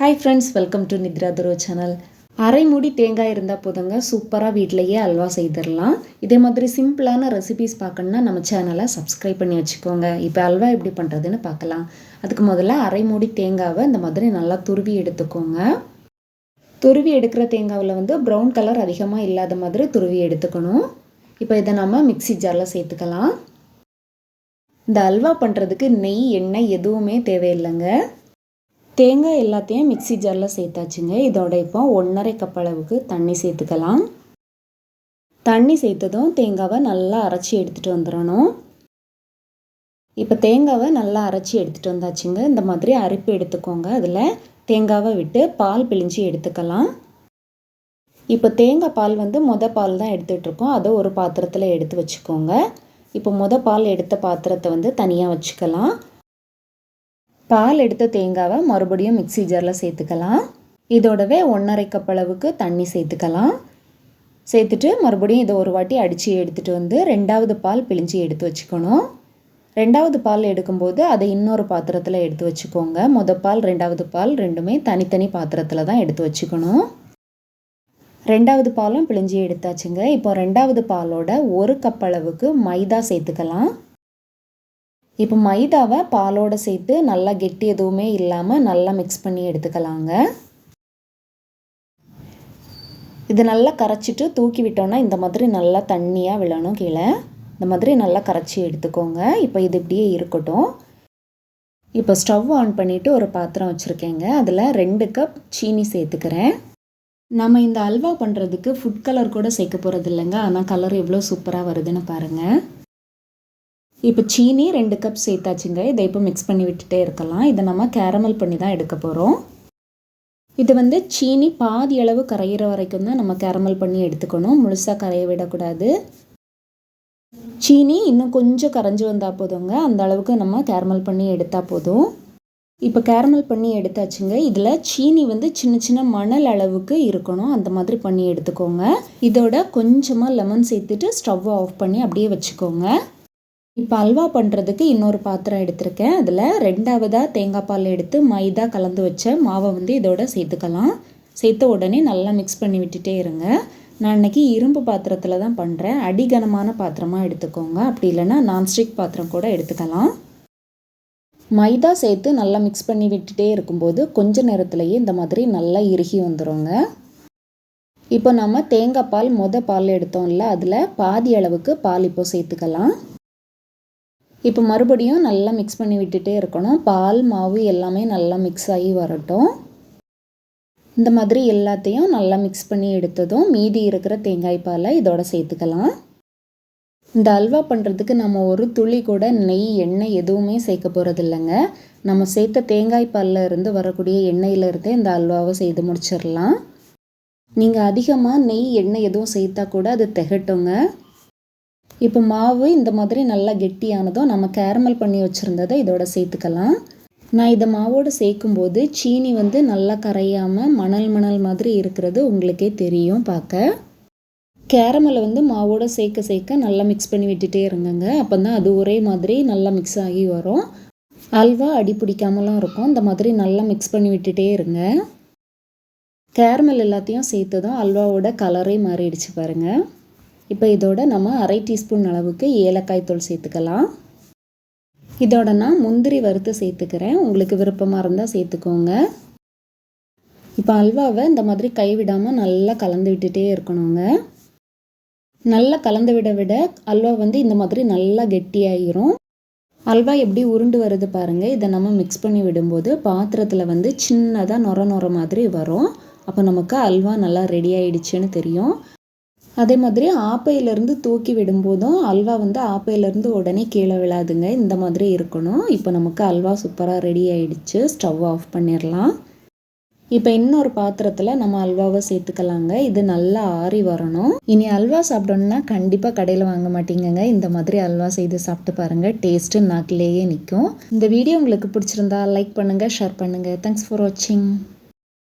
Hi friends welcome to Nithra துரோ channel அரை மூடி தேங்காய் இருந்தால் போதுங்க சூப்பராக வீட்டிலையே அல்வா செய்திடலாம். இதே மாதிரி சிம்பிளான ரெசிபிஸ் பார்க்கணுன்னா நம்ம சேனலை சப்ஸ்கிரைப் பண்ணி வச்சுக்கோங்க. இப்போ அல்வா எப்படி பண்ணுறதுன்னு பார்க்கலாம் அதுக்கு முதல்ல அரை மூடி தேங்காவை இந்த மாதிரி நல்லா துருவி எடுத்துக்கோங்க. துருவி எடுக்கிற தேங்காவில் வந்து ப்ரௌன் கலர் அதிகமாக இல்லாத மாதிரி துருவி எடுத்துக்கணும். இப்போ இதை நம்ம மிக்சி ஜாரில் சேர்த்துக்கலாம். இந்த அல்வா பண்ணுறதுக்கு நெய் எண்ணெய் எதுவுமே தேவையில்லைங்க. தேங்காய் எல்லாத்தையும் மிக்சி ஜாரில் சேர்த்தாச்சுங்க. இதோட இப்போ ஒன்றரை கப் அளவுக்கு தண்ணி சேர்த்துக்கலாம். தண்ணி சேர்த்ததும் தேங்காவை நல்லா அரைச்சி எடுத்துகிட்டு வந்துடணும். இப்போ தேங்காவை நல்லா அரைச்சி எடுத்துகிட்டு வந்தாச்சுங்க. இந்த மாதிரி அரிப்பு எடுத்துக்கோங்க. அதில் தேங்காவை விட்டு பால் பிழிஞ்சு எடுத்துக்கலாம். இப்போ தேங்காய் பால் வந்து மொத பால் தான் எடுத்துகிட்ருக்கோம் அதை ஒரு பாத்திரத்தில் எடுத்து வச்சுக்கோங்க. இப்போ மொத பால் எடுத்த பாத்திரத்தை வந்து தனியாக வச்சுக்கலாம். பால் எடுத்த தேங்காவை மறுபடியும் மிக்சி ஜாரில் சேர்த்துக்கலாம். இதோடவே ஒன்றரை கப் அளவுக்கு தண்ணி சேர்த்துக்கலாம். சேர்த்துட்டு மறுபடியும் இதை ஒரு வாட்டி அடித்து எடுத்துகிட்டு வந்து ரெண்டாவது பால் பிழிஞ்சு எடுத்து வச்சுக்கணும். ரெண்டாவது பால் எடுக்கும்போது அதை இன்னொரு பாத்திரத்தில் எடுத்து வச்சுக்கோங்க. முத பால் ரெண்டாவது பால் ரெண்டுமே தனித்தனி பாத்திரத்தில் தான் எடுத்து வச்சுக்கணும். ரெண்டாவது பாலும் பிழிஞ்சு எடுத்தாச்சுங்க. இப்போ ரெண்டாவது பாலோட ஒரு கப் அளவுக்கு மைதா சேர்த்துக்கலாம். இப்போ மைதாவை பாலோடு சேர்த்து நல்லா கெட்டி எதுவுமே இல்லாமல் நல்லா மிக்ஸ் பண்ணி எடுத்துக்கலாங்க. இது நல்லா கரைச்சிட்டு தூக்கி விட்டோன்னா இந்த மாதிரி நல்லா தண்ணியாக விழணும் கீழே. இந்த மாதிரி நல்லா கரைச்சி எடுத்துக்கோங்க. இப்போ இது இப்படியே இருக்கட்டும். இப்போ ஸ்டவ் ஆன் பண்ணிவிட்டு ஒரு பாத்திரம் வச்சுருக்கேங்க. அதில் ரெண்டு கப் சீனி சேர்த்துக்கிறேன். நம்ம இந்த அல்வா பண்ணுறதுக்கு ஃபுட் கலர் கூட சேர்க்க போகிறது இல்லைங்க. ஆனால் கலர் எவ்வளோ சூப்பராக வருதுன்னு பாருங்கள் இப்போ சீனி ரெண்டு கப் சேர்த்தாச்சுங்க. இதை இப்போ மிக்ஸ் பண்ணி விட்டுட்டே இருக்கலாம். இதை நம்ம கேரமல் பண்ணி தான் எடுக்க போகிறோம் இது வந்து சீனி பாதி அளவு கரையிற வரைக்கும் தான் நம்ம கேரமல் பண்ணி எடுத்துக்கணும். முழுசாக கரைய விடக்கூடாது. சீனி இன்னும் கொஞ்சம் கரைஞ்சி வந்தால் போதுங்க. அந்த அளவுக்கு நம்ம கேரமல் பண்ணி எடுத்தால் போதும். இப்போ கேரமல் பண்ணி எடுத்தாச்சுங்க. இதில் சீனி வந்து சின்ன சின்ன மணல் அளவுக்கு இருக்கணும். அந்த மாதிரி பண்ணி எடுத்துக்கோங்க. இதோட கொஞ்சமாக லெமன் சேர்த்துட்டு ஸ்டவ் ஆஃப் பண்ணி அப்படியே வச்சுக்கோங்க. இப்போ அல்வா பண்ணுறதுக்கு இன்னொரு பாத்திரம் எடுத்திருக்கேன். அதில் ரெண்டாவதாக தேங்காய் பால் எடுத்து மைதா கலந்து வச்ச மாவை வந்து இதோட சேர்த்துக்கலாம். சேர்த்த உடனே நல்லா மிக்ஸ் பண்ணி விட்டுட்டே இருங்க. நான் இன்றைக்கி இரும்பு பாத்திரத்தில் தான் பண்ணுறேன் அடிகனமான பாத்திரமாக எடுத்துக்கோங்க. அப்படி இல்லைன்னா நான்ஸ்டிக் பாத்திரம் கூட எடுத்துக்கலாம். மைதா சேர்த்து நல்லா மிக்ஸ் பண்ணி விட்டுட்டே இருக்கும்போது கொஞ்ச நேரத்துலையே இந்த மாதிரி நல்லா இறுகி வந்துடுங்க இப்போ நம்ம தேங்காய் பால் மொத பால் எடுத்தோம்ல அதில் பாதி அளவுக்கு பால் இப்போ சேர்த்துக்கலாம். இப்போ மறுபடியும் நல்லா மிக்ஸ் பண்ணி விட்டுட்டே இருக்கணும். பால் மாவு எல்லாமே நல்லா மிக்ஸ் ஆகி வரட்டும். இந்த மாதிரி எல்லாத்தையும் நல்லா மிக்ஸ் பண்ணி எடுத்ததும் மீதி இருக்கிற தேங்காய் பாலை இதோட சேர்த்துக்கலாம். இந்த அல்வா பண்ணுறதுக்கு நம்ம ஒரு துளி கூட நெய் எண்ணெய் எதுவுமே சேர்க்க போகிறது இல்லைங்க. நம்ம சேர்த்த தேங்காய் பாலில் இருந்து வரக்கூடிய எண்ணெயிலிருந்தே இந்த அல்வாவை செய்து முடிச்சிடலாம். நீங்கள் அதிகமாக நெய் எண்ணெய் எதுவும் சேர்த்தா கூட அது திகட்டுங்க. இப்போ மாவு இந்த மாதிரி நல்லா கெட்டியானதும் நம்ம கேரமல் பண்ணி வச்சுருந்ததை இதோட சேர்த்துக்கலாம். நான் இதை மாவோடு சேர்க்கும்போது சீனி வந்து நல்லா கரையாமல் மணல் மணல் மாதிரி இருக்கிறது உங்களுக்கே தெரியும் பார்க்க. கேரமலை வந்து மாவோடு சேர்க்க சேர்க்க நல்லா மிக்ஸ் பண்ணி விட்டுட்டே இருங்கங்க. அப்போ தான் அது ஒரே மாதிரி நல்லா மிக்ஸ் ஆகி வரும். அல்வா அடி பிடிக்காமலாம் இருக்கும். இந்த மாதிரி நல்லா மிக்ஸ் பண்ணி விட்டுட்டே இருங்க. கேரமல் எல்லாத்தையும் சேர்த்ததும் அல்வாவோட கலரே மாறிடுச்சு பாருங்கள் இப்போ இதோட நம்ம அரை டீஸ்பூன் அளவுக்கு ஏலக்காய் தூள் சேர்த்துக்கலாம். இதோட நான் முந்திரி வறுத்து சேர்த்துக்கிறேன். உங்களுக்கு விருப்பமாக இருந்தால் சேர்த்துக்கோங்க. இப்போ அல்வாவை இந்த மாதிரி கைவிடாமல் நல்லா கலந்து விட்டுட்டே இருக்கணுங்க. நல்லா கலந்து விட விட அல்வா வந்து இந்த மாதிரி நல்லா கெட்டியாகிரும் அல்வா எப்படி உருண்டு வருது பாருங்கள் இதை நம்ம மிக்ஸ் பண்ணி விடும்போது பாத்திரத்தில் வந்து சின்னதாக நொர நொர மாதிரி வரும். அப்போ நமக்கு அல்வா நல்லா ரெடி ஆயிடுச்சுன்னு தெரியும். அதே மாதிரி ஆப்பையிலேருந்து தூக்கி விடும்போதும் அல்வா வந்து ஆப்பையிலேருந்து உடனே கீழே விழாதுங்க. இந்த மாதிரி இருக்கணும். இப்போ நமக்கு அல்வா சூப்பராக ரெடி ஆகிடுச்சு ஸ்டவ் ஆஃப் பண்ணிடலாம். இப்போ இன்னொரு பாத்திரத்தில் நம்ம அல்வாவை சேர்த்துக்கலாங்க. இது நல்லா ஆறி வரணும். இனி அல்வா சாப்பிடணுன்னா கண்டிப்பாக கடையில் வாங்க மாட்டீங்கங்க. இந்த மாதிரி அல்வா செய்து சாப்பிட்டு பாருங்கள் டேஸ்ட்டு நாக்கிலேயே நிற்கும். இந்த வீடியோ உங்களுக்கு பிடிச்சிருந்தா லைக் பண்ணுங்கள் ஷேர் பண்ணுங்கள் தேங்க்ஸ் ஃபார் வாட்சிங்